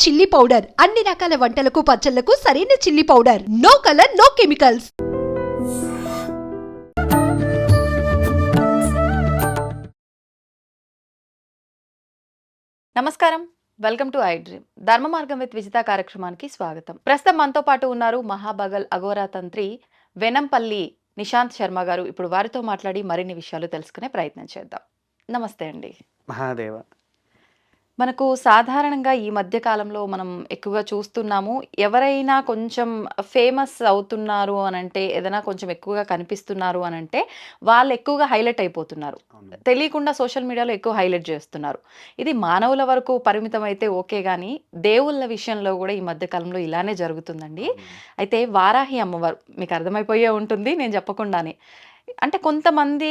Chilli powder. అన్ని రకాల వంటలకు పచ్చళ్ళకు సరైన chilli powder. No colour no chemicals నమస్కారం. Welcome to I dream Dharma Margam with Vijitha కార్యక్రమానికి స్వాగతం. ప్రస్తుతం మనతో పాటు ఉన్నారు మహాబగల్ అఘోరా తంత్రి వెనంపల్లి నిశాంత్ శర్మ గారు. ఇప్పుడు వారితో మాట్లాడి మరిన్ని విషయాలు తెలుసుకునే ప్రయత్నం చేద్దాం. నమస్తే అండి. మహాదేవ. మనకు సాధారణంగా ఈ మధ్య కాలంలో మనం ఎక్కువగా చూస్తున్నాము ఎవరైనా కొంచెం ఫేమస్ అవుతున్నారు అని అంటే ఏదైనా కొంచెం ఎక్కువగా కనిపిస్తున్నారు అని అంటే వాళ్ళు ఎక్కువగా హైలైట్ అయిపోతున్నారు. తెలియకుండా సోషల్ మీడియాలో ఎక్కువ హైలైట్ చేస్తున్నారు. ఇది మానవుల వరకు పరిమితం అయితే ఓకే కానీ దేవుళ్ళ విషయంలో కూడా ఈ మధ్య కాలంలో ఇలానే జరుగుతుందండి. అయితే వారాహి అమ్మవారు మీకు అర్థమైపోయే ఉంటుంది నేను చెప్పకుండానే. అంటే కొంతమంది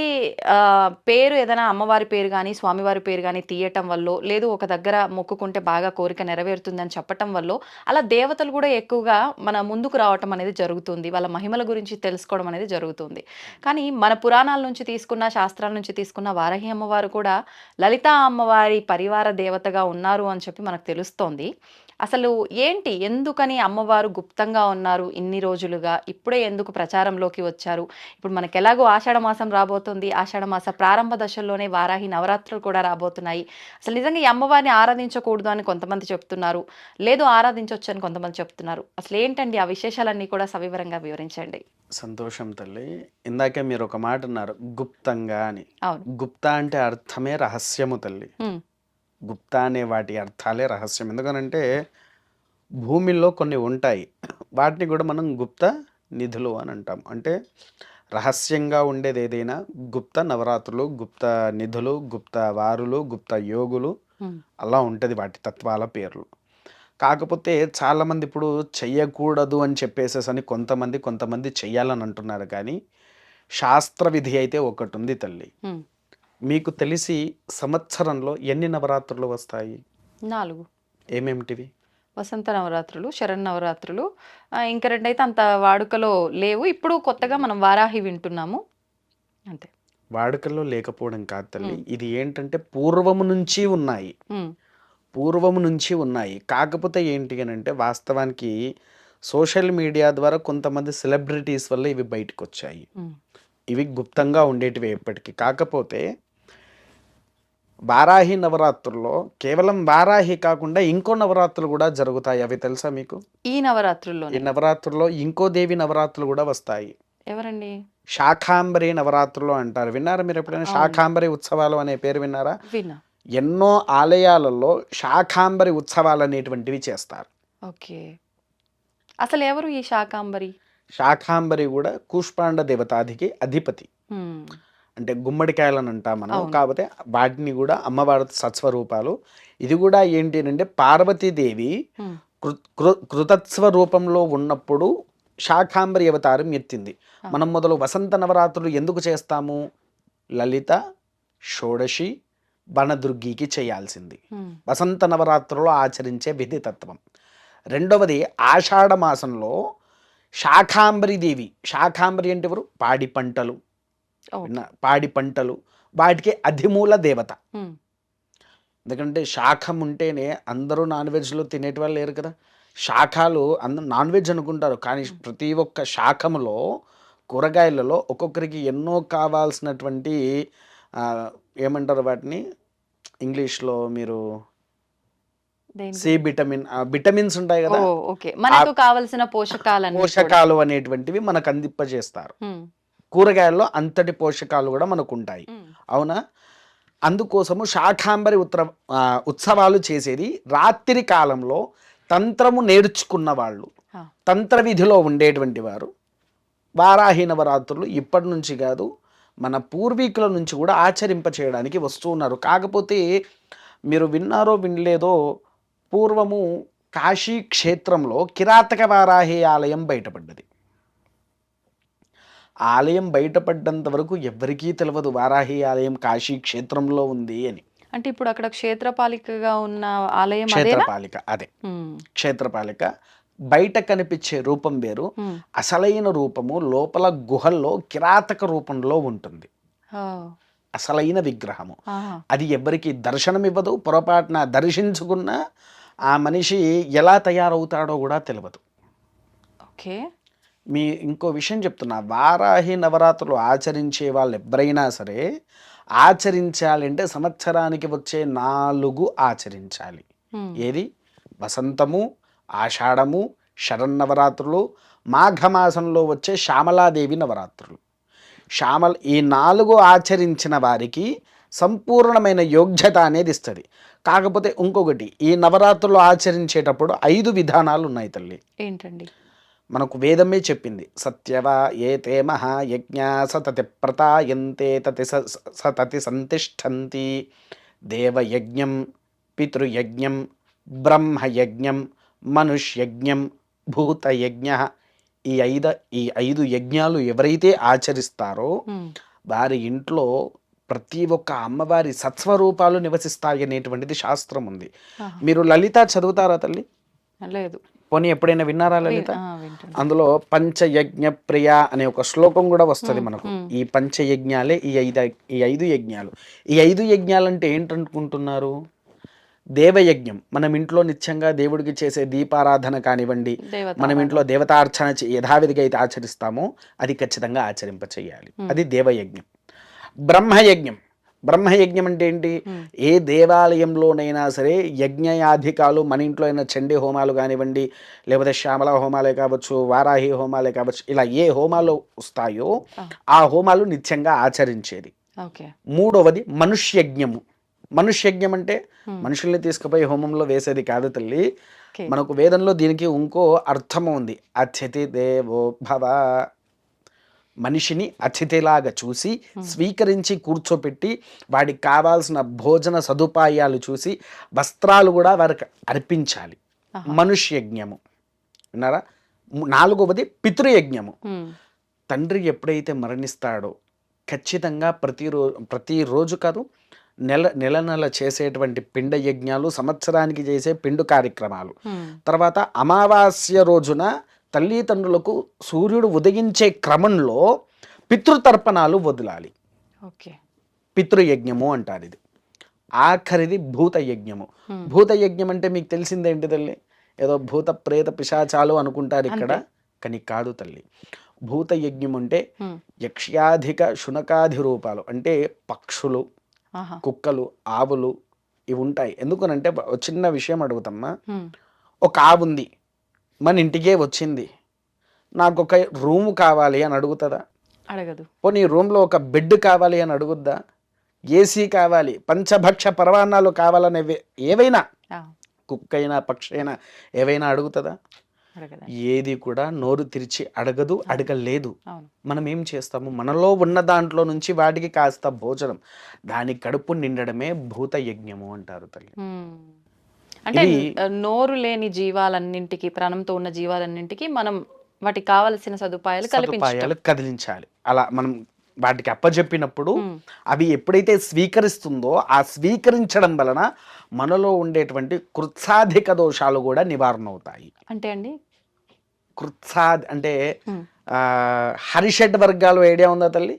పేరు ఏదైనా అమ్మవారి పేరు కానీ స్వామివారి పేరు కానీ తీయటం వల్ల లేదు ఒక దగ్గర మొక్కుకుంటే బాగా కోరిక నెరవేరుతుందని చెప్పటం వల్ల అలా దేవతలు కూడా ఎక్కువగా మన ముందుకు రావటం అనేది జరుగుతుంది. వాళ్ళ మహిమల గురించి తెలుసుకోవడం అనేది జరుగుతుంది. కానీ మన పురాణాల నుంచి తీసుకున్న శాస్త్రాల నుంచి తీసుకున్న వారహి అమ్మవారు కూడా లలితా అమ్మవారి పరివార దేవతగా ఉన్నారు అని చెప్పి మనకు తెలుస్తోంది. అసలు ఏంటి? ఎందుకని అమ్మవారు గుప్తంగా ఉన్నారు ఇన్ని రోజులుగా? ఇప్పుడే ఎందుకు ప్రచారంలోకి వచ్చారు? ఇప్పుడు మనకి ఎలాగో ఆషాఢ మాసం రాబోతుంది. ఆషాఢ మాస ప్రారంభ దశల్లోనే వారాహి నవరాత్రులు కూడా రాబోతున్నాయి. అసలు నిజంగా ఈ అమ్మవారిని ఆరాధించకూడదు అని కొంతమంది చెప్తున్నారు. లేదు ఆరాధించవచ్చు అని కొంతమంది చెప్తున్నారు. అసలు ఏంటండి? ఆ విశేషాలన్నీ కూడా సవివరంగా వివరించండి. సంతోషం తల్లి. ఇందాకే మీరు ఒక మాట అన్నారు గుప్తంగా అని. అవును. గుప్త అంటే అర్థమే రహస్యము తల్లి. గుప్త అనే వాటి అర్థాలే రహస్యం. ఎందుకనంటే భూమిలో కొన్ని ఉంటాయి. వాటిని కూడా మనం గుప్త నిధులు అని అంటాం. అంటే రహస్యంగా ఉండేది ఏదైనా గుప్త నవరాత్రులు గుప్త నిధులు గుప్త వారులు గుప్త యోగులు అలా ఉంటుంది వాటి తత్వాల పేర్లు. కాకపోతే చాలామంది ఇప్పుడు చెయ్యకూడదు అని చెప్పేసేసి అని కొంతమంది కొంతమంది చెయ్యాలని అంటున్నారు కానీ శాస్త్ర విధి అయితే ఒకటి ఉంది తల్లి. మీకు తెలిసి సంవత్సరంలో ఎన్ని నవరాత్రులు వస్తాయి? నాలుగు. ఏమేమిటివి? వసంత నవరాత్రులు శరణ్ నవరాత్రులు ఇంకా రెండైతే అంత వాడుకలో లేవు. ఇప్పుడు కొత్తగా మనం వారాహి వింటున్నాము. అంతే. వాడుకల్లో లేకపోవడం కాదు తల్లి. ఇది ఏంటంటే పూర్వము నుంచి ఉన్నాయి. పూర్వము నుంచి ఉన్నాయి. కాకపోతే ఏంటి అని అంటే వాస్తవానికి సోషల్ మీడియా ద్వారా కొంతమంది సెలబ్రిటీస్ వల్ల ఇవి బయటకు వచ్చాయి ఇవి గుప్తంగా ఉండేటివి ఎప్పటికీ కాకపోతే వారాహి నవరాత్రుల్లో కేవలం వారాహి కాకుండా ఇంకో నవరాత్రులు కూడా జరుగుతాయి. అవి తెలుసా మీకు? ఈ నవరాత్రుల్లో ఈ నవరాత్రుల్లో ఇంకో దేవి నవరాత్రులు కూడా వస్తాయి. ఎవరండి? శాఖాంబరి నవరాత్రులు అంటారు. విన్నారా మీరు ఎప్పుడైనా. శాఖాంబరి ఉత్సవాలు అనే పేరు విన్నారా? విన్నా. ఎన్నో ఆలయాలలో శాఖాంబరి ఉత్సవాలు అనేటువంటివి చేస్తారు. ఓకే. అసలు ఎవరు ఈ శాకాంబరి శాఖాంబరి కూడా కూష్పాండ దేవతాధికి అధిపతి. అంటే గుమ్మడికాయలను అంటాం మనం. కాకపోతే వాటిని కూడా అమ్మవారి సత్స్వరూపాలు. ఇది కూడా ఏంటి అంటే పార్వతీదేవి ఉమ్, కృ- కృ- కృతత్వ రూపంలో ఉన్నప్పుడు శాఖాంబరి అవతారం ఎత్తింది. మనం మొదలు వసంత నవరాత్రులు ఎందుకు చేస్తాము? లలిత షోడశి వనదుర్గికి చేయాల్సింది. వసంత నవరాత్రులు ఆచరించే విధి తత్వం రెండవది ఆషాఢ మాసంలో శాఖాంబరి దేవి. శాఖాంబరి అంటే ఎవరు? పాడి పంటలు? పాడి పంటలు వాటికి అధిమూల దేవత. ఎందుకంటే శాఖం ఉంటేనే అందరూ నాన్ వెజ్లో తినేటి వాళ్ళు లేరు కదా. శాఖలు అందరూ నాన్ వెజ్ అనుకుంటారు. కానీ ప్రతి ఒక్క శాఖములో కూరగాయలలో ఒక్కొక్కరికి ఎన్నో కావాల్సినటువంటి ఏమంటారు వాటిని? ఇంగ్లీష్లో మీరు సి విటమిన్ విటమిన్స్ ఉంటాయి కదా. మనకు కావలసిన పోషకాలన్నీ కూడా. పోషకాలు అనేటువంటివి మనకు అందింపజేస్తారు. కూరగాయల్లో అంతటి పోషకాలు కూడా మనకు ఉంటాయి అవునా? అందుకోసము శాఖాంబరి ఉత్తర ఉత్సవాలు చేసేది రాత్రి కాలంలో తంత్రము నేర్చుకున్న వాళ్ళు. తంత్ర విధిలో ఉండేటువంటి వారు. వారాహి నవరాత్రులు ఇప్పటి నుంచి కాదు మన పూర్వీకుల నుంచి కూడా ఆచరింప చేయడానికి వస్తూ ఉన్నారు. కాకపోతే మీరు విన్నారో వినలేదో పూర్వము కాశీ క్షేత్రంలో కిరాతక వారాహి ఆలయం బయటపడ్డది. ఆలయం బయటపడ్డంత వరకు ఎవ్వరికీ తెలియదు వారాహి ఆలయం కాశీ క్షేత్రంలో ఉంది అని. అంటే ఇప్పుడు అక్కడ క్షేత్రపాలికగా ఉన్న ఆలయం క్షేత్రపాలిక అదే. క్షేత్రపాలిక బయట కనిపించే రూపం వేరు. అసలైన రూపము లోపల గుహల్లో కిరాతక రూపంలో ఉంటుంది. అసలైన విగ్రహము. అది ఎవరికి దర్శనం ఇవ్వదు పొరపాటున దర్శించుకున్న ఆ మనిషి ఎలా తయారవుతాడో కూడా తెలియదు ఓకే. మీ ఇంకో విషయం చెప్తున్నా. వారాహి నవరాత్రులు ఆచరించే వాళ్ళు ఎవరైనా సరే ఆచరించాలంటే సంవత్సరానికి వచ్చే నాలుగు ఆచరించాలి. ఏది? వసంతము ఆషాఢము శరన్నవరాత్రులు మాఘమాసంలో వచ్చే శ్యామలాదేవి నవరాత్రులు. శ్యామల ఈ నాలుగు ఆచరించిన వారికి సంపూర్ణమైన యోగ్యత అనేది ఇస్తుంది. కాకపోతే ఇంకొకటి ఈ నవరాత్రులు ఆచరించేటప్పుడు ఐదు విధానాలు ఉన్నాయి తల్లి. ఏంటండి? మనకు వేదమే చెప్పింది. సత్యవా ఏతే మహాయజ్ఞ సతతి ప్రతాయంతే తతి సతతి సంతిష్టంతి దేవయజ్ఞం పితృయజ్ఞం బ్రహ్మయజ్ఞం మనుష్యజ్ఞం భూతయజ్ఞ. ఈ ఐద ఈ ఐదు యజ్ఞాలు ఎవరైతే ఆచరిస్తారో. వారి ఇంట్లో ప్రతి ఒక్క అమ్మవారి సత్స్వరూపాలు నివసిస్తాయి అనేటువంటిది శాస్త్రం ఉంది. మీరు లలిత చదువుతారా తల్లి? లేదు. పోనీ ఎప్పుడైనా విన్నారా లలిత? అందులో పంచయజ్ఞ ప్రియ అనే ఒక శ్లోకం కూడా వస్తుంది మనకు. ఈ పంచయజ్ఞాలే ఈ ఐదు ఈ ఐదు యజ్ఞాలు. ఈ ఐదు యజ్ఞాలు అంటే ఏంటనుకుంటున్నారు? దేవయజ్ఞం. మనం ఇంట్లో నిత్యంగా దేవుడికి చేసే దీపారాధన కానివ్వండి మనం ఇంట్లో దేవతార్చన యథావిధిగా అయితే ఆచరిస్తామో అది ఖచ్చితంగా ఆచరింప చేయాలి. అది దేవయజ్ఞం. బ్రహ్మయజ్ఞం. బ్రహ్మయజ్ఞం అంటే ఏంటి. ఏ దేవాలయంలోనైనా సరే యజ్ఞయాధికాలు మన ఇంట్లో అయినా చండీ హోమాలు కానివ్వండి లేకపోతే శ్యామల హోమాలే కావచ్చు వారాహి హోమాలే కావచ్చు ఇలా ఏ హోమాలు వస్తాయో ఆ. హోమాలు నిత్యంగా ఆచరించేది. ఓకే. మూడవది మనుష్యజ్ఞము మనుష్యజ్ఞం అంటే. మనుషుల్ని తీసుకుపోయి హోమంలో వేసేది కాదు తల్లి. మనకు వేదంలో దీనికి ఇంకో అర్థం ఉంది. అతిథి దేవో భవ మనిషిని అతిథిలాగా చూసి స్వీకరించి కూర్చోపెట్టి వాడికి కావాల్సిన భోజన సదుపాయాలు చూసి వస్త్రాలు కూడా వారికి అర్పించాలి. మనుష్యజ్ఞము విన్నారా నాలుగవది పితృయజ్ఞము. తండ్రి ఎప్పుడైతే మరణిస్తాడో ఖచ్చితంగా ప్రతిరోజు ప్రతిరోజు కాదు నెల నెల నెల చేసేటువంటి పిండ యజ్ఞాలు సంవత్సరానికి చేసే పిండు కార్యక్రమాలు. తర్వాత అమావాస్య రోజున తల్లిదండ్రులకు సూర్యుడు ఉదయించే క్రమంలో పితృతర్పణాలు వదలాలి. ఓకే. పితృయజ్ఞము అంటారు ఇది. ఆఖరిది భూత యజ్ఞము హ్మ్. భూత యజ్ఞం అంటే మీకు తెలిసిందేంటి తల్లి? ఏదో భూత ప్రేత పిశాచాలు అనుకుంటారు ఇక్కడ. కానీ కాదు తల్లి. భూత యజ్ఞం అంటే. యక్ష్యాధిక శునకాధి రూపాలు. అంటే పక్షులు. కుక్కలు ఆవులు ఇవి ఉంటాయి. ఎందుకనంటే చిన్న విషయం అడుగుతమ్మా. ఒక ఆవు ఉంది మన ఇంటికే వచ్చింది. నాకు ఒక రూము కావాలి అని అడుగుతుందా? అడగదు. పోనీ రూమ్లో ఒక బెడ్ కావాలి అని అడుగుద్దా? ఏసీ కావాలి? పంచభక్ష పరవాన్నాలు కావాలనే ఏవైనా కుక్క అయినా పక్షి అయినా ఏవైనా అడుగుతుందా? ఏది కూడా నోరు తెరిచి అడగదు అడగలేదు. మనం ఏం చేస్తాము? మనలో ఉన్న దాంట్లో నుంచి వాటికి కాస్త భోజనం. దాని కడుపు నిండడమే భూత యజ్ఞము అంటారు తల్లి. అంటే నోరు లేని జీవాలన్నింటికి ప్రాణంతో ఉన్న జీవాలన్నింటికి మనం వాటికి కావలసిన సదుపాయాలు కల్పించాలి సదుపాయాలు కదిలించాలి. అలా మనం వాటికి అప్పజెప్పినప్పుడు హ్మ్. అవి ఎప్పుడైతే స్వీకరిస్తుందో ఆ స్వీకరించడం వలన మనలో ఉండేటువంటి కృత్సాధిక దోషాలు కూడా నివారణ అవుతాయి అంటే అండి? కృత్సాద్ అంటే హరిషడ్ వర్గాలు ఐడియా ఉందా తల్లి?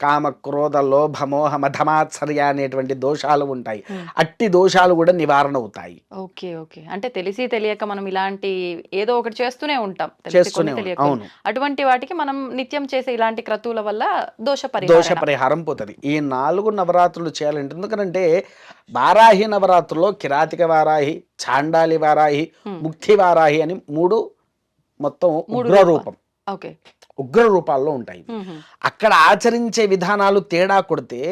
కామ క్రోధ లోభ మోహ మధమాత్సర్య అనేటువంటి దోషాలు ఉంటాయి. అట్టి దోషాలు కూడా నివారణ అవుతాయి ఓకే ఓకే. అంటే తెలిసి తెలియక మనం ఇలాంటి ఏదో ఒకటి చేస్తూనే ఉంటాం. చేస్తూనే అవును. అటువంటి వాటికి మనం నిత్యం చేసే ఇలాంటి క్రతువుల వల్ల దోష దోష పరిహారం. పరిహారం పోతుంది. ఈ నాలుగు నవరాత్రులు చేయాలంటే ఎందుకంటే వారాహి నవరాత్రుల్లో కిరాతిక వారాహి చాండాలి వారాహి. ముక్తి వారాహి అని మూడు మొత్తం మూడు ఉగ్ర రూపం ఓకే. ఉగ్ర రూపాల్లో ఉంటాయి అక్కడ ఆచరించే విధానాలు తేడా కొడితే.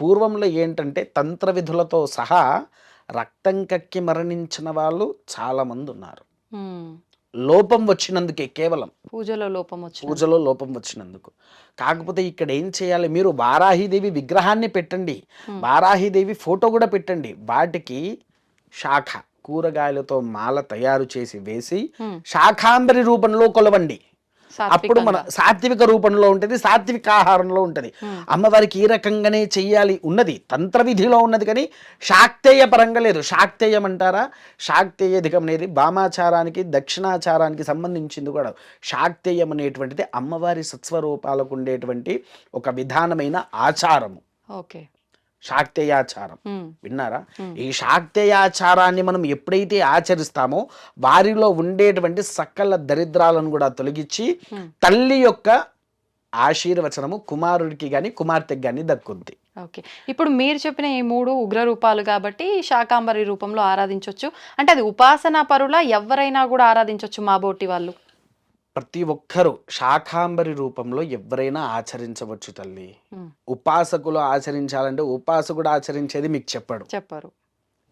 పూర్వంలో ఏంటంటే తంత్ర విధులతో సహా రక్తం కక్కి మరణించిన వాళ్ళు చాలా మంది ఉన్నారు. లోపం వచ్చినందుకే కేవలం పూజలో లోపం వచ్చిన పూజలో లోపం వచ్చినందుకు కాకపోతే ఇక్కడ ఏం చేయాలి మీరు వారాహిదేవి విగ్రహాన్ని పెట్టండి. వారాహిదేవి ఫోటో కూడా పెట్టండి వాటికి శాఖ కూరగాయలతో మాల తయారు చేసి వేసి. శాఖాంబరి రూపంలో కొలవండి అప్పుడు మన. సాత్విక రూపంలో ఉంటుంది సాత్విక ఆహారంలో ఉంటుంది. అమ్మవారికి ఈ రకంగానే చెయ్యాలి ఉన్నది తంత్ర విధిలో ఉన్నది కానీ శాక్తేయ పరంగా లేదు. శాక్తేయం అంటారా? శాక్తేయధికం అనేది వామాచారానికి దక్షిణాచారానికి సంబంధించింది కూడా. శాక్తేయం అనేటువంటిది అమ్మవారి సత్స్వరూపాలకు ఉండేటువంటి ఒక విధానమైన ఆచారము. ఓకే. శాక్తేయాచారం. విన్నారా. ఈ శాక్తేయాచారాన్ని మనం ఎప్పుడైతే ఆచరిస్తామో వారిలో ఉండేటువంటి సకల దరిద్రాలను కూడా తొలగించి. తల్లి యొక్క ఆశీర్వచనము కుమారుడికి గాని కుమార్తెకి గాని దక్కుద్ది ఓకే. ఇప్పుడు మీరు చెప్పిన ఈ మూడు ఉగ్ర రూపాలు కాబట్టి శాకాంబరి రూపంలో ఆరాధించవచ్చు అంటే అది ఉపాసనా పరుల ఎవరైనా కూడా ఆరాధించవచ్చు మా బోటి వాళ్ళు? ప్రతి ఒక్కరూ శాకాంబరి రూపంలో ఎవరైనా ఆచరించవచ్చు తల్లి. ఉపాసకులు ఆచరించాలంటే ఉపాసకుడు ఆచరించేది మీకు చెప్పాడు. చెప్పరు.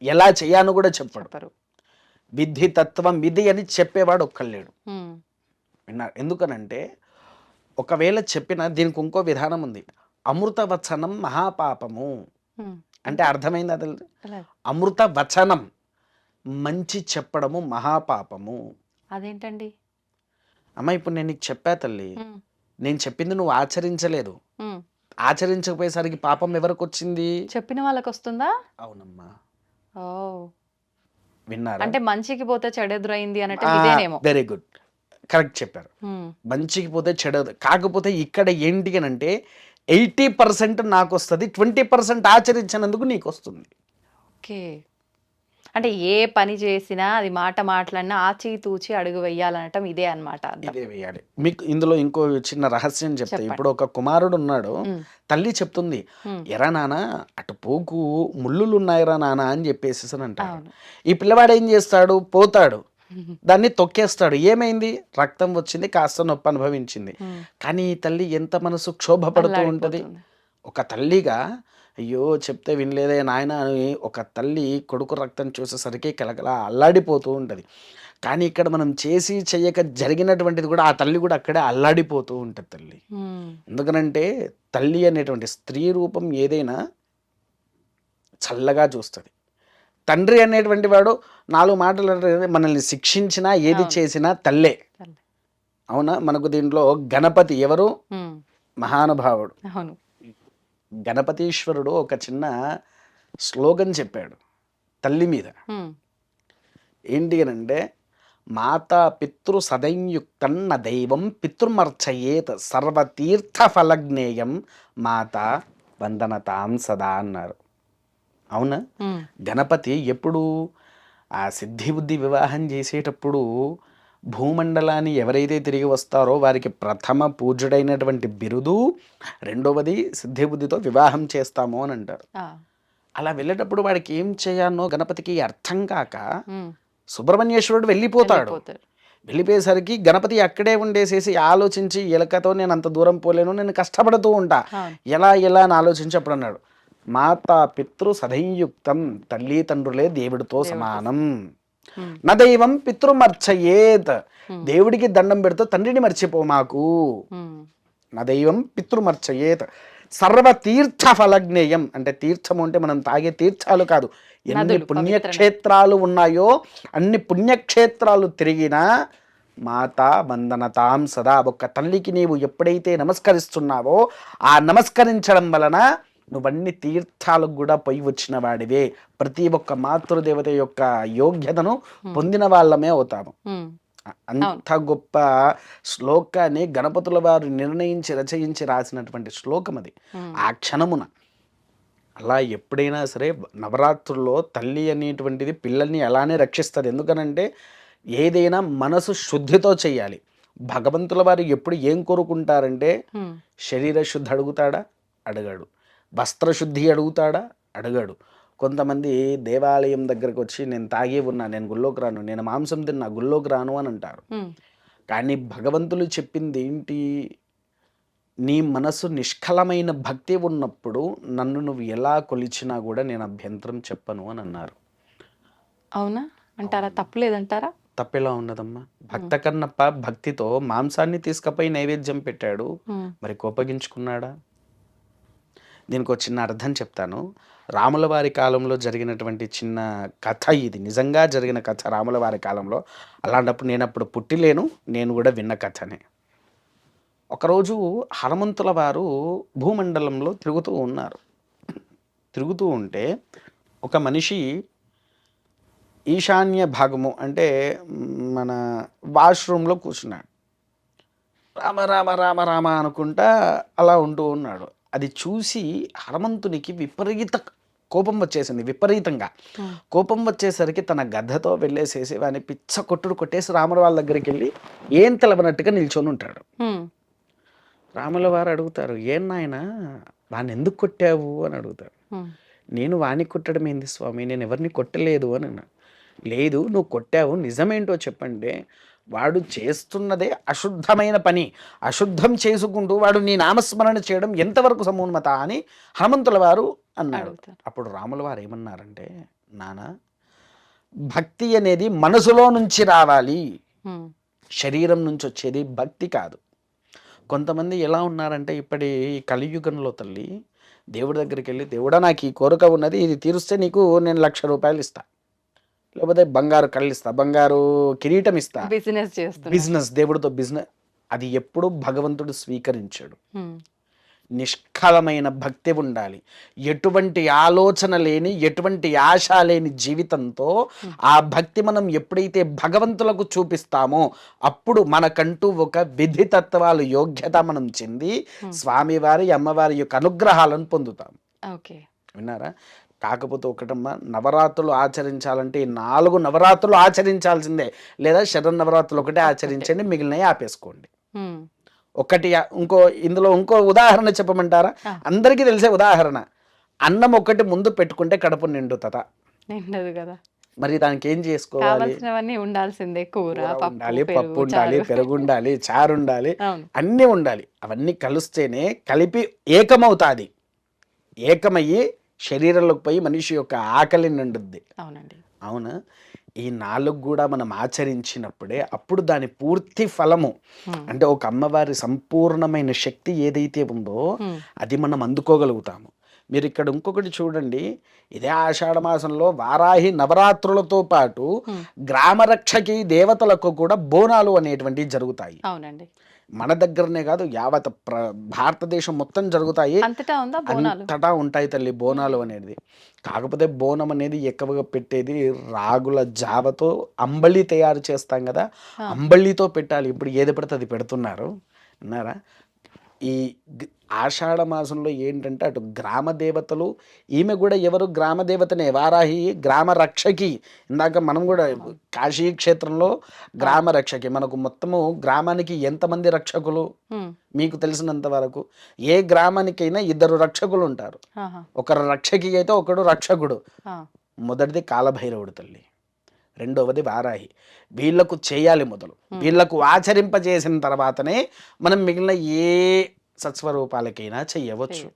ఎలా చేయాలో కూడా చెప్పాడు. విధి తత్వం విధి అని చెప్పేవాడు ఒక్కళ్ళేడు. విన్నారు ఎందుకనంటే ఒకవేళ చెప్పిన దీనికి ఇంకో విధానం ఉంది. అమృత వచనం మహాపాపము అంటే అర్థమైంది అది ఎలా? అమృత వచనం మంచి చెప్పడము మహాపాపము. అదేంటండి? అమ్మ ఇప్పుడు నేను నీకు చెప్పా తల్లి. నేను చెప్పింది నువ్వు ఆచరించలేదు. ఆచరించకపోయేసరికి పాపం ఎవరికి వచ్చింది చెప్పిన వాళ్ళకి వస్తుందా అవునమ్మా. ఓ. విన్నారా? అంటే మంచికి పోతే చెడెదురైంది అన్నట్టు వెరీ గుడ్ కరెక్ట్ చెప్పారు. మంచికి పోతే చెడు కాకపోతే ఇక్కడ ఏంటి అని అంటే ఎయిటీ పర్సెంట్ నాకు వస్తుంది ట్వంటీ పర్సెంట్ ఆచరించినందుకు నీకు వస్తుంది ఓకే. అంటే ఏ పని చేసినా అది మాట మాట్లాడినా ఆచి తూచి అడుగు వెయ్యాలనటం ఇదే అనమాట ఇదే వేయాలి మీకు ఇందులో ఇంకో చిన్న రహస్యం చెప్తా. ఇప్పుడు ఒక కుమారుడు ఉన్నాడు. తల్లి చెప్తుంది. ఎరా నాన్న అటు పోకు ముళ్ళులు ఉన్నాయిరా నాన్న అని చెప్పేసి అంటాడు ఈ పిల్లవాడు ఏం చేస్తాడు? పోతాడు. దాన్ని తొక్కేస్తాడు. ఏమైంది? రక్తం వచ్చింది కాస్త నొప్పి అనుభవించింది. కానీ ఈ తల్లి ఎంత మనసు క్షోభపడుతూ ఉంటది. ఒక తల్లిగా అయ్యో చెప్తే వినలేదే నాయన అని ఒక తల్లి కొడుకు రక్తం చూసేసరికి కలకల అల్లాడిపోతూ ఉంటుంది. కానీ ఇక్కడ మనం చేసి చెయ్యక జరిగినటువంటిది కూడా ఆ తల్లి కూడా అక్కడే అల్లాడిపోతూ ఉంటుంది తల్లి. ఎందుకనంటే తల్లి అనేటువంటి స్త్రీ రూపం ఏదైనా చల్లగా చూస్తుంది. తండ్రి అనేటువంటి వాడు నాలుగు మాటలు మనల్ని శిక్షించినా ఏది. చేసినా తల్లే. అవునా? మనకు దీంట్లో గణపతి ఎవరు? మహానుభావుడు. అవును. గణపతీశ్వరుడు ఒక చిన్న స్లోగన్ చెప్పాడు తల్లి మీద. ఏంటి అని అంటే మాతా పితృ సదైయుక్తన్న దైవం పితృమర్చయేత్ సర్వతీర్థ ఫలజ్ఞేయం మాత వందనతాం సదా అన్నారు. అవునా? గణపతి ఎప్పుడు ఆ సిద్ధి బుద్ధి వివాహం చేసేటప్పుడు భూమండలాన్ని ఎవరైతే తిరిగి వస్తారో వారికి ప్రథమ పూజుడైనటువంటి బిరుదు రెండవది సిద్ధి బుద్ధితో వివాహం చేస్తాము అని అంటారు. అలా వెళ్ళేటప్పుడు వాడికి ఏం చేయాలో గణపతికి అర్థం కాక సుబ్రహ్మణ్యేశ్వరుడు వెళ్ళిపోతాడు. వెళ్ళిపోయేసరికి గణపతి అక్కడే ఉండేసేసి ఆలోచించి ఎలకతో నేను అంత దూరం పోలేను నేను కష్టపడుతూ ఉంటా. ఎలా ఎలా అని ఆలోచించి అప్పుడు అన్నాడు మాతా పితృ సదైయుక్తం తల్లి తండ్రులే దేవుడితో సమానం. నా దైవం పితృమర్చయేత్. దేవుడికి దండం పెడుతూ తండ్రిని మర్చిపో మాకు. నా దైవం పితృమర్చయేత్. సర్వ తీర్థ ఫలజ్ఞేయం అంటే తీర్థము అంటే మనం తాగే తీర్థాలు కాదు. ఎన్ని పుణ్యక్షేత్రాలు ఉన్నాయో అన్ని పుణ్యక్షేత్రాలు తిరిగినా మాతా వందనతాం సదా. ఒక్క తల్లికి నీవు ఎప్పుడైతే నమస్కరిస్తున్నావో ఆ నమస్కరించడం వలన నువ్వన్ని తీర్థాలకు కూడా పోయి వచ్చిన వాడివే. ప్రతి ఒక్క మాతృదేవత యొక్క యోగ్యతను పొందిన వాళ్ళమే అవుతాము. అంత గొప్ప శ్లోకాన్ని గణపతుల వారు నిర్ణయించి రచయించి రాసినటువంటి శ్లోకం అది. ఆ క్షణమున అలా ఎప్పుడైనా సరే నవరాత్రుల్లో తల్లి అనేటువంటిది పిల్లల్ని అలానే రక్షిస్తుంది. ఎందుకనంటే ఏదైనా మనసు శుద్ధితో చేయాలి. భగవంతుల వారు ఎప్పుడు ఏం కోరుకుంటారంటే శరీర శుద్ధి అడుగుతాడా? అడగాడు. వస్త్రశుద్ధి అడుగుతాడా? అడగాడు. కొంతమంది దేవాలయం దగ్గరకు వచ్చి నేను తాగి ఉన్నా నేను గుళ్ళోకి రాను నేను మాంసం తిన్నా గుళ్ళోకి రాను అని అంటారు. కానీ భగవంతులు చెప్పింది ఏంటి? నీ మనసు నిష్కలమైన భక్తి ఉన్నప్పుడు నన్ను నువ్వు ఎలా కొలిచినా కూడా నేను అభ్యంతరం చెప్పను అని అన్నారు. అవునా? అంటారా తప్పులేదంటారా తప్పెలా ఉన్నదమ్మా. భక్త కన్నప్ప భక్తితో మాంసాన్ని తీసుకపోయి నైవేద్యం పెట్టాడు. మరి కోపగించుకున్నాడా? దీనికి ఒక చిన్న అర్థం చెప్తాను. రాముల వారి కాలంలో జరిగినటువంటి చిన్న కథ ఇది. నిజంగా జరిగిన కథ రాముల వారి కాలంలో. అలాంటప్పుడు నేను అప్పుడు పుట్టిలేను నేను కూడా విన్న కథనే. ఒకరోజు హనుమంతుల వారు భూమండలంలో తిరుగుతూ ఉన్నారు. తిరుగుతూ ఉంటే ఒక మనిషి ఈశాన్య భాగము అంటే మన వాష్రూమ్లో కూర్చున్నాడు. రామ రామ రామ రామ అనుకుంటా అలా ఉంటూ ఉన్నాడు. అది చూసి హనుమంతునికి విపరీత కోపం వచ్చేసింది విపరీతంగా. కోపం వచ్చేసరికి తన గద్దతో వెళ్ళేసేసి వాని పిచ్చ కొట్టుడు కొట్టేసి రాముల వాళ్ళ దగ్గరికి వెళ్ళి ఏం తెలవనట్టుగా నిల్చొని ఉంటాడు. రాముల వారు అడుగుతారు ఏం నాయన వాడిని ఎందుకు కొట్టావు? అని అడుగుతారు. నేను వాణ్ణి కొట్టడం ఏంది స్వామి? నేను ఎవరిని కొట్టలేదు అని అన్నా. లేదు నువ్వు కొట్టావు నిజమేంటో చెప్పండి. వాడు చేస్తున్నదే అశుద్ధమైన పని. అశుద్ధం చేసుకుంటూ వాడు నీ నామస్మరణ చేయడం ఎంతవరకు సమున్నత అని హనుమంతుల వారు అన్నాడు. అప్పుడు రాముల వారు ఏమన్నారంటే నానా భక్తి అనేది మనసులో నుంచి రావాలి. శరీరం నుంచి వచ్చేది భక్తి కాదు. కొంతమంది ఎలా ఉన్నారంటే ఇప్పటి కలియుగంలో తల్లి దేవుడి దగ్గరికి వెళ్ళి దేవుడా నాకు ఈ కోరిక ఉన్నది ఇది తీరుస్తే నీకు నేను లక్ష రూపాయలు ఇస్తా. లేకపోతే బంగారు కళ్ళు ఇస్తా బంగారు కిరీటం ఇస్తా. బిజినెస్ చేస్తున్నారు బిజినెస్ దేవుడితో బిజినెస్ అది ఎప్పుడు భగవంతుడు స్వీకరించాడు. ఉమ్, నిష్కలమైన భక్తి ఉండాలి. ఎటువంటి ఆలోచన లేని ఎటువంటి ఆశ లేని జీవితంతో ఆ భక్తి మనం ఎప్పుడైతే భగవంతులకు చూపిస్తామో అప్పుడు మనకంటూ ఒక విధి తత్వాలు యోగ్యత మనం చెంది స్వామివారి అమ్మవారి యొక్క అనుగ్రహాలను పొందుతాం. ఓకే విన్నారా? కాకపోతే ఒకటమ్మా నవరాత్రులు ఆచరించాలంటే ఈ నాలుగు నవరాత్రులు ఆచరించాల్సిందే. లేదా శరణ్ నవరాత్రులు ఒకటే ఆచరించండి మిగిలినవి ఆపేసుకోండి. ఒకటి ఇంకో ఇందులో ఇంకో ఉదాహరణ చెప్పమంటారా. అందరికీ తెలిసే ఉదాహరణ. అన్నం ఒకటి ముందు పెట్టుకుంటే కడుపు నిండుతత నిండదు కదా. మరి దానికి ఏం చేసుకోవాలి? ఉండాల్సిందే కూర ఉండాలి పప్పు ఉండాలి పెరుగు ఉండాలి చారు ఉండాలి అన్నీ ఉండాలి. అవన్నీ కలిస్తేనే కలిపి ఏకమవుతాది. ఏకమయ్యి శరీరంలోకి పోయి మనిషి యొక్క ఆకలి నిండుద్ది. అవునండి. అవునా? ఈ నాలుగు కూడా మనం ఆచరించినప్పుడే అప్పుడు దాని పూర్తి ఫలము అంటే ఒక అమ్మవారి సంపూర్ణమైన శక్తి ఏదైతే ఉందో అది మనం అందుకోగలుగుతాము. మీరు ఇక్కడ ఇంకొకటి చూడండి. ఇదే ఆషాఢ మాసంలో వారాహి నవరాత్రులతో పాటు. గ్రామరక్షకి దేవతలకు కూడా బోనాలు అనేటువంటివి జరుగుతాయి. అవునండి. మన దగ్గరనే కాదు యావత్ ప్ర భారతదేశం మొత్తం జరుగుతాయి. అంతటా ఉంటాయి తల్లి బోనాలు అనేది. కాకపోతే బోనం అనేది ఎక్కువగా పెట్టేది రాగుల జావతో అంబలి తయారు చేస్తాం కదా. అంబలితో పెట్టాలి. ఇప్పుడు ఏది పడితే అది పెడుతున్నారు. విన్నారా? ఈ ఆషాఢ మాసంలో ఏంటంటే అటు గ్రామ దేవతలు ఈమె కూడా ఎవరు? గ్రామ దేవతనే వారాహి గ్రామ రక్షకి. ఇందాక మనం కూడా కాశీ క్షేత్రంలో గ్రామ రక్షకి. మనకు మొత్తము గ్రామానికి ఎంతమంది రక్షకులు? మీకు తెలిసినంత వరకు ఏ గ్రామానికైనా ఇద్దరు రక్షకులు ఉంటారు. ఒకరు రక్షకి అయితే ఒకడు రక్షకుడు. మొదటిది కాలభైరవుడు తల్లి. రెండవది వారాహి. వీళ్ళకు చేయాలి మొదలు. వీళ్ళకు ఆచరింపజేసిన తర్వాతనే మనం మిగిలిన ఏ సత్స్వరూపాలకైనా చెయ్యవచ్చు చేయొచ్చు.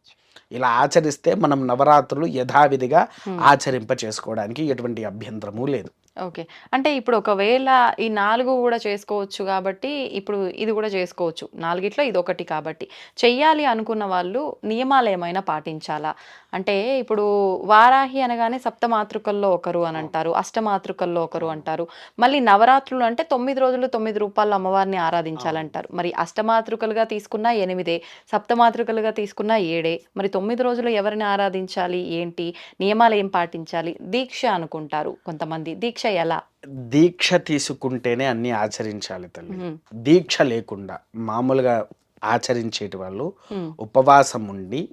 ఇలా ఆచరిస్తే మనం నవరాత్రులు యథావిధిగా. ఆచరింప చేసుకోవడానికి ఎటువంటి అభ్యంతరము లేదు. ఓకే. అంటే ఇప్పుడు ఒకవేళ ఈ నాలుగు కూడా చేసుకోవచ్చు కాబట్టి ఇప్పుడు ఇది కూడా చేసుకోవచ్చు. నాలుగిట్లో ఇది ఒకటి కాబట్టి. చెయ్యాలి అనుకున్న వాళ్ళు నియమాలు ఏమైనా పాటించాలా? అంటే ఇప్పుడు వారాహి అనగానే సప్తమాతృకల్లో ఒకరు అని అంటారు అష్టమాతృకల్లో ఒకరు అంటారు. మళ్ళీ నవరాత్రులు అంటే తొమ్మిది రోజులు తొమ్మిది రూపాయలు అమ్మవారిని ఆరాధించాలంటారు మరి అష్టమాతృకలుగా తీసుకున్న ఎనిమిదే సప్తమాతృకలుగా తీసుకున్న ఏడే. మరి తొమ్మిది రోజులు ఎవరిని ఆరాధించాలి? ఏంటి? నియమాలు ఏం పాటించాలి? దీక్ష అనుకుంటారు కొంతమంది. దీక్ష ఎలా దీక్ష తీసుకుంటేనే అన్ని ఆచరించాలి తల్లి. దీక్ష లేకుండా మామూలుగా ఆచరించేటి వాళ్ళు ఉపవాసం ఉండి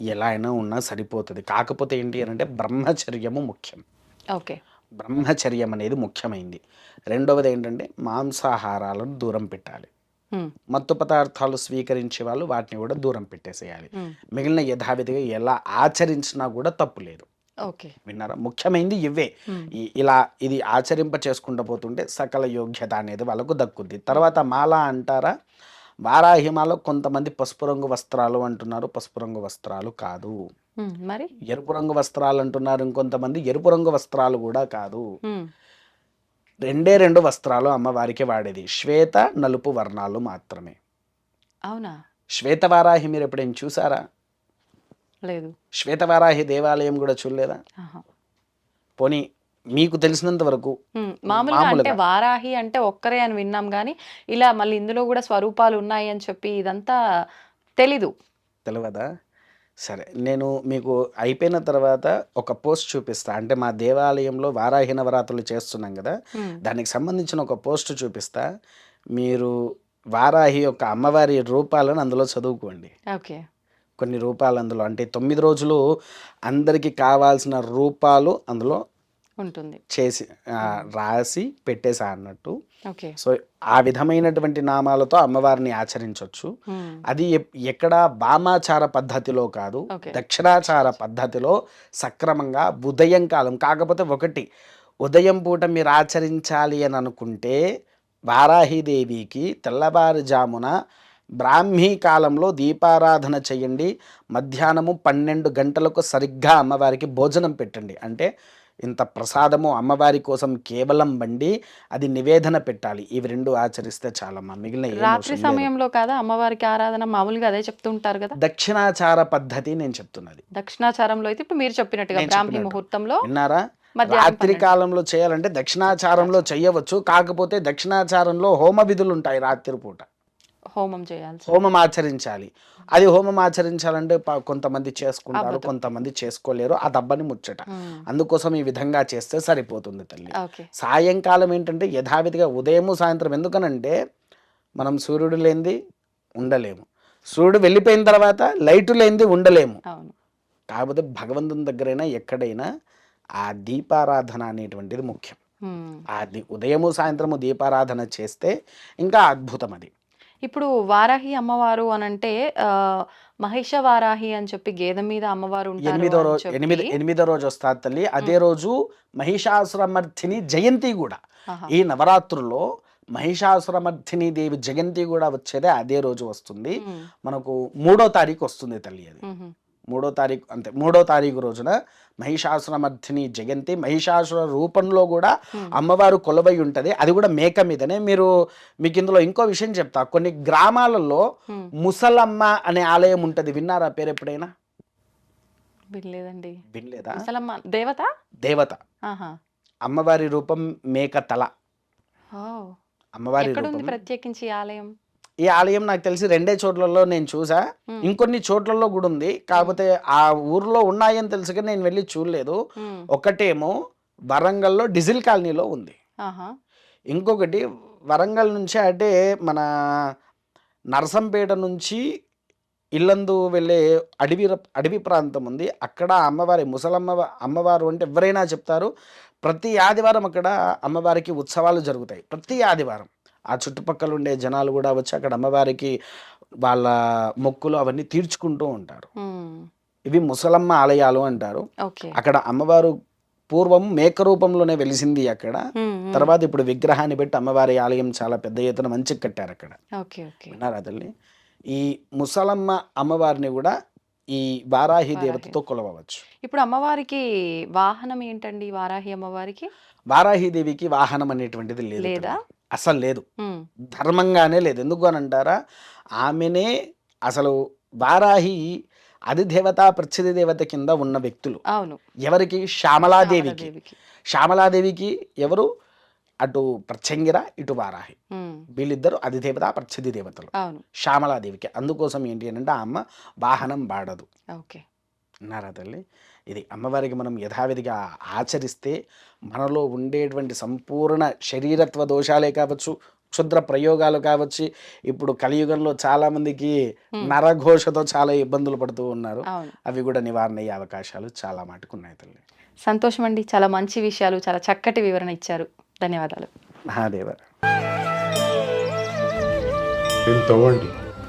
ఎలా అయినా ఉన్నా సరిపోతుంది. కాకపోతే ఏంటి అని అంటే బ్రహ్మచర్యము ముఖ్యం. ఓకే. బ్రహ్మచర్యం అనేది ముఖ్యమైంది. రెండవది ఏంటంటే మాంసాహారాలను దూరం పెట్టాలి. మత్తు పదార్థాలు స్వీకరించే వాళ్ళు వాటిని కూడా దూరం పెట్టేసేయాలి. మిగిలిన యథావిధిగా ఎలా ఆచరించినా కూడా తప్పు లేదు. ఓకే. విన్నారా? ముఖ్యమైనది ఇవే. ఇలా ఇది ఆచరింప చేసుకుంటూ పోతుంటే సకల యోగ్యత అనేది వాళ్ళకు దక్కుద్ది. తర్వాత మాల అంటారా? వారాహిమాలో కొంతమంది పసుపు రంగు వస్త్రాలు అంటున్నారు. పసుపు రంగు వస్త్రాలు కాదు. మరి? ఎరుపు రంగు వస్త్రాలు అంటున్నారు ఇంకొంతమంది. ఎరుపు రంగు వస్త్రాలు కూడా కాదు. రెండే రెండు వస్త్రాలు అమ్మవారికి వాడేది. శ్వేత నలుపు వర్ణాలు మాత్రమే. అవునా? శ్వేతవారాహి మీరు ఎప్పుడైనా చూసారా? లేదు. శ్వేతవారాహి దేవాలయం కూడా చూడలేదా. పోనీ మీకు తెలిసినంత వరకు మామూలుగా అంటే. వారాహి అంటే ఒక్కరే అని విన్నాం కానీ ఇలా మళ్ళీ ఇందులో కూడా స్వరూపాలు ఉన్నాయి అని చెప్పి ఇదంతా తెలీదు. తెలియదా సరే నేను మీకు అయిపోయిన తర్వాత ఒక పోస్ట్ చూపిస్తా. అంటే మా దేవాలయంలో వారాహి నవరాత్రులు చేస్తున్నాం కదా దానికి సంబంధించిన ఒక పోస్ట్ చూపిస్తా. మీరు వారాహి యొక్క అమ్మవారి రూపాలను అందులో చదువుకోండి. ఓకే. కొన్ని రూపాలు అందులో. అంటే తొమ్మిది రోజులు అందరికీ కావాల్సిన రూపాలు అందులో ఉంటుంది. చేసి రాసి పెట్టేసా అన్నట్టు. సో ఆ విధమైనటువంటి నామాలతో అమ్మవారిని ఆచరించవచ్చు. అది ఎక్కడ వామాచార పద్ధతిలో కాదు. దక్షిణాచార పద్ధతిలో సక్రమంగా ఉదయం కాలం కాకపోతే ఒకటి ఉదయం పూట మీరు ఆచరించాలి అని అనుకుంటే వారాహిదేవికి తెల్లవారుజామున బ్రాహ్మీ కాలంలో దీపారాధన చేయండి. మధ్యాహ్నము పన్నెండు గంటలకు సరిగ్గా అమ్మవారికి భోజనం పెట్టండి. అంటే ఇంత ప్రసాదము అమ్మవారి కోసం కేవలం బండి అది నివేదన పెట్టాలి. ఇవి రెండు ఆచరిస్తే చాలమ్మా మిగిలిన రాత్రి. సమయంలో కాదా అమ్మవారికి ఆరాధన? మామూలుగా అదే చెప్తుంటారు కదా. దక్షిణాచార పద్ధతి నేను చెప్తున్నది. దక్షిణాచారంలో అయితే ఇప్పుడు మీరు చెప్పినట్టుగా బ్రాహ్మీ. ముహూర్తంలో విన్నారా? రాత్రి. కాలంలో చేయాలంటే దక్షిణాచారంలో చేయవచ్చు. కాకపోతే దక్షిణాచారంలో హోమ విధులు ఉంటాయి రాత్రి పూట. హోమం చేయాల్సి హోమం ఆచరించాలి. అది హోమం ఆచరించాలంటే కొంతమంది చేసుకుంటారు. కొంతమంది చేసుకోలేరు ఆ దబ్బని ముచ్చట. అందుకోసం ఈ విధంగా చేస్తే సరిపోతుంది తల్లి. సాయంకాలం ఏంటంటే యథావిధిగా ఉదయము సాయంత్రం ఎందుకనంటే మనం సూర్యుడు లేనిది ఉండలేము. సూర్యుడు వెళ్ళిపోయిన తర్వాత లైటు లేనిది ఉండలేము. కాకపోతే భగవంతుని దగ్గరైనా ఎక్కడైనా ఆ దీపారాధన అనేటువంటిది ముఖ్యం. ఆ ఉదయము సాయంత్రము దీపారాధన చేస్తే ఇంకా అద్భుతం అది ఇప్పుడు వారాహి అమ్మవారు అని అంటే మహిష వారాహి అని చెప్పి గేదె మీద అమ్మవారు ఎనిమిదో రోజు. ఎనిమిది ఎనిమిదో రోజు వస్తారు తల్లి అదే రోజు మహిషాసురమర్థిని జయంతి కూడా. ఈ నవరాత్రుల్లో మహిషాసురమర్థిని దేవి జయంతి కూడా వచ్చేదే అదే రోజు వస్తుంది. మనకు మూడో తారీఖు వస్తుంది తల్లి అది. మూడో తారీఖు అంతే మూడో తారీఖు రోజున మహిషాసురమర్థిని జయంతి. మహిషాసుర రూపంలో కూడా. అమ్మవారు కొలవై ఉంటుంది. అది కూడా మేక మీదనే. మీరు మీకు ఇందులో ఇంకో విషయం చెప్తా. కొన్ని గ్రామాలలో. ముసలమ్మ అనే ఆలయం ఉంటుంది. విన్నారా పేరు ఎప్పుడైనా? వినలేదండి. వినలేదా? ముసలమ్మ దేవత? దేవత. అమ్మవారి రూపం మేక తల అమ్మవారి ప్రత్యేకించి ఆలయం? ఈ ఆలయం నాకు తెలిసి రెండే చోట్లలో నేను చూసా. ఇంకొన్ని చోట్లలో కూడా ఉంది. కాకపోతే ఆ ఊర్లో ఉన్నాయని తెలుసు కానీ నేను వెళ్ళి చూడలేదు. ఒకటేమో వరంగల్లో డిజిల్ కాలనీలో ఉంది. ఇంకొకటి వరంగల్ నుంచి అంటే మన నరసంపేట నుంచి ఇల్లందు వెళ్ళే అడవి అడవి ప్రాంతం ఉంది. అక్కడ అమ్మవారి ముసలమ్మ అమ్మవారు అంటే ఎవరైనా చెప్తారు. ప్రతి ఆదివారం అక్కడ అమ్మవారికి ఉత్సవాలు జరుగుతాయి. ప్రతి ఆదివారం. ఆ చుట్టుపక్కల ఉండే జనాలు కూడా వచ్చి అక్కడ అమ్మవారికి వాళ్ళ మొక్కులు అవన్నీ తీర్చుకుంటూ ఉంటారు. ఇవి ముసలమ్మ ఆలయాలు అంటారు. అక్కడ అమ్మవారు పూర్వం మేక రూపంలోనే వెలిసింది అక్కడ. తర్వాత ఇప్పుడు విగ్రహాన్ని పెట్టి అమ్మవారి ఆలయం చాలా పెద్ద ఎత్తున మంచిగా కట్టారు అక్కడ. విన్నారా తల్లి? ఈ ముసలమ్మ అమ్మవారిని కూడా ఈ వారాహి దేవతతో కొలవవచ్చు. ఇప్పుడు అమ్మవారికి వాహనం ఏంటండి? వారాహి అమ్మవారికి? వారాహి దేవికి వాహనం అనేటువంటిది లేదు. అసలు లేదు. ధర్మంగానే లేదు. ఎందుకు అని అంటారా? ఆమెనే అసలు వారాహి అది దేవత ప్రత్యధి దేవత కింద ఉన్న వ్యక్తులు. అవును. ఎవరికి? శ్యామలాదేవికి. శ్యామలాదేవికి. ఎవరు? అటు ప్రత్యంగిర ఇటు వారాహి. వీళ్ళిద్దరు అధిదేవత ప్రత్యధి దేవతలు. శ్యామలాదేవికి. అందుకోసం ఏంటి అని అంటే ఆ అమ్మ వాహనం వాడదు. ఓకే. అన్నారా తల్లి? ఇది అమ్మవారికి మనం యథావిధిగా ఆచరిస్తే మనలో ఉండేటువంటి సంపూర్ణ శరీరత్వ దోషాలే కావచ్చు క్షుద్ర ప్రయోగాలు కావచ్చు ఇప్పుడు కలియుగంలో చాలా మందికి నరఘోషతో చాలా ఇబ్బందులు పడుతూ ఉన్నారు. అవి కూడా నివారణ అయ్యే అవకాశాలు చాలా మటుకు ఉన్నాయి తల్లి. సంతోషం అండి చాలా మంచి విషయాలు చాలా చక్కటి వివరణ ఇచ్చారు. ధన్యవాదాలు. మహాదేవ.